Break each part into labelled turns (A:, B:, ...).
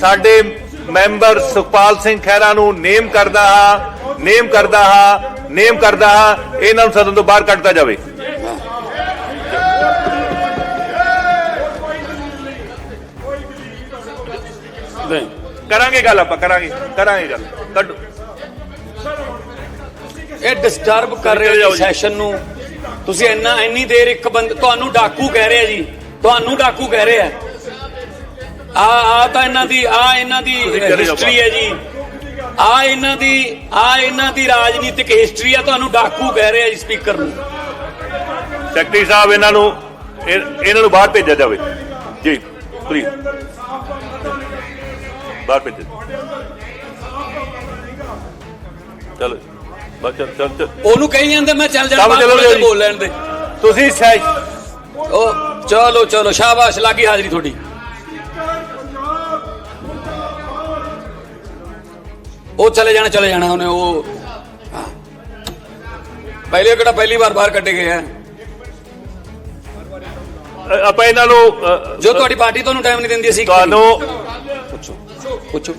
A: ਸਾਡੇ ਮੈਂਬਰ ਸੁਖਪਾਲ ਸਿੰਘ ਖਹਿਰਾ ਨੂੰ ਨੇਮ ਕਰਦਾ ਹਾਂ ਨੇਮ ਕਰਦਾ ਹਾਂ ਨੇਮ ਕਰਦਾ ਹਾਂ ਇਹਨਾਂ ਨੂੰ ਸਦਨ ਤੋਂ ਬਾਹਰ ਕੱਢਤਾ ਜਾਵੇ।
B: ਨਹੀਂ।
A: ਕਰਾਂਗੇ ਗੱਲ ਆਪਾਂ ਕਰਾਂਗੇ ਕਰਾਂਗੇ ਗੱਲ। ਕੱਢੋ।
B: ਇਹ ਡਿਸਟਰਬ ਕਰ ਰਹੇ ਹੋ। ਸੈਸ਼ਨ ਨੂੰ। ਤੁਸੀਂ ਇੰਨਾ ਇੰਨੀ ਦੇਰ ਇੱਕ ਬੰਦ ਤੁਹਾਨੂੰ ਡਾਕੂ ਕਹਿ ਰਿਹਾ ਜੀ। ਤੁਹਾਨੂੰ ਡਾਕੂ ਕਹਿ ਰਿਹਾ। ਆ ਆ ਤਾਂ ਇਹਨਾਂ ਦੀ ਆ ਇਹਨਾਂ ਦੀ ਹਿਸਟਰੀ ਹੈ ਜੀ। ਆ ਇਹਨਾਂ ਦੀ ਆ ਇਹਨਾਂ ਦੀ ਰਾਜਨੀਤਿਕ ਹਿਸਟਰੀ ਆ ਤੁਹਾਨੂੰ ਡਾਕੂ ਕਹਿ ਰਿਹਾ ਜੀ ਸਪੀਕਰ ਨੂੰ।
A: ਸੈਕਟਰੀ ਸਾਹਿਬ ਇਹਨਾਂ ਨੂੰ ਇਹ- ਇਹਨਾਂ ਨੂੰ ਬਾਹਰ ਭੇਜਿਆ ਜਾਵੇ। ਜੀ ਪਲੀਜ਼ ਬਾਹਰ ਭੇਜੋ ਚਲੋ ਬਸ ਚੱਲ ਚੱਲ।
B: ਉਹਨੂੰ ਕਹੀ ਜਾਂਦੇ ਮੈਂ ਚੱਲ ਜਾਣਾ। ਬੋਲ ਲੈਣ ਦੇ।
A: ਤੁਸੀਂ ਸੈ
B: ਉਹ ਚਲੋ ਚਲੋ ਸ਼ਾਬਾਸ਼ ਲੱਗੀ ਹਾਜ਼ਰੀ ਤੁਹਾਡੀ। ਉਹ ਚਲੇ ਜਾਣਾ ਚਲੇ ਜਾਣਾ ਉਹਨੇ ਉਹ। ਪਹਿਲੇ ਕਿਹੜਾ ਪਹਿਲੀ ਵਾਰ ਬਾਹਰ ਕੱਢੇ ਗਏ ਆ।
A: ਆਪਾਂ ਇਹਨਾਂ ਨੂੰ
B: ਜੋ ਤੁਹਾਡੀ ਪਾਰਟੀ ਤੁਹਾਨੂੰ ਟਾਈਮ ਨਹੀਂ ਦਿੰਦੀ ਅਸੀਂ ਕੀ
A: ਤੁਹਾਨੂੰ
B: ਪੁੱਛੋ ਪੁੱਛੋ।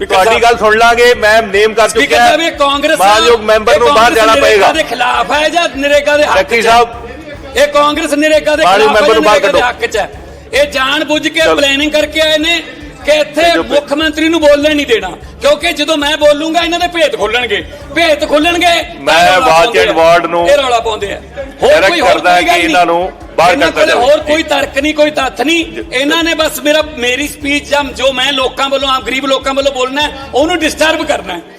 A: ਤੁਹਾਡੀ ਗੱਲ ਸੁਣ ਲਾਂਗੇ ਮੈਂ ਨੇਮ ਕਰ
B: ਸਪੀਕਰ
A: ਚੁੱਕਿਆ।
B: ਸਾਹਿਬ ਇਹ ਕਾਂਗਰਸ
A: ਮਾਨਯੋਗ ਮੈਂਬਰ ਨੂੰ ਬਾਹਰ ਜਾਣਾ ਪਏਗਾ।
B: ਦੇ ਖਿਲਾਫ ਹੈ ਜਾਂ ਨਰੇਗਾ ਦੇ ਹੱਕ ਚ ਹੈ?
A: ਸਾਹਿਬ।
B: ਇਹ ਕਾਂਗਰਸ ਨਰੇਗਾ ਦੇ ਖਿਲਾਫ ਹੈ
A: ਮੈਂਬਰ
B: ਜਾਂ
A: ਨੂੰ ਬਾਹਰ
B: ਨਰੇਗਾ ਦੇ
A: ਕੱਢੋ।
B: ਹੱਕ ਚ ਹੈ? ਇਹ ਜਾਣ ਬੁੱਝ ਕੇ। ਪਲੈਨਿੰਗ ਕਰਕੇ ਆਏ ਨੇ। ਕਿ ਇੱਥੇ। ਮੁੱਖ ਮੰਤਰੀ ਨੂੰ ਬੋਲਣ ਨਹੀਂ ਦੇਣਾ ਕਿਉਂਕਿ ਜਦੋਂ ਮੈਂ ਬੋਲੂੰਗਾ ਇਹਨਾਂ ਦੇ ਭੇਤ ਖੋਲਣਗੇ ਭੇਤ ਖੋਲਣਗੇ
A: ਮੈਂ ਵਾਚ ਐਂਡ। ਵਾਰਡ ਨੂੰ
B: ਇਹ ਰੌਲਾ ਪਾਉਂਦੇ ਆ
A: direct
B: ਕੋਈ- ਹੋਰ
A: ਕਰਦਾ ਹੈ ਕਿ ਇਹਨਾਂ ਨੂੰ ਬਾਹਰ
B: ਕੋਲੇ
A: ਜਾਵੇ।
B: ਹੋਰ ਕੋਈ ਤਰਕ ਨਹੀਂ ਕੋਈ ਤੱਥ ਨਹੀਂ ਇਹਨਾਂ ਨੇ ਬਸ ਮੇਰਾ ਮੇਰੀ ਸਪੀਚ ਜਾਂ ਜੋ ਮੈਂ ਲੋਕਾਂ ਵੱਲੋਂ ਆਮ ਗਰੀਬ ਲੋਕਾਂ ਵੱਲੋਂ ਬੋਲਣਾ ਉਹਨੂੰ ਡਿਸਟਰਬ ਕਰਨਾ ਹੈ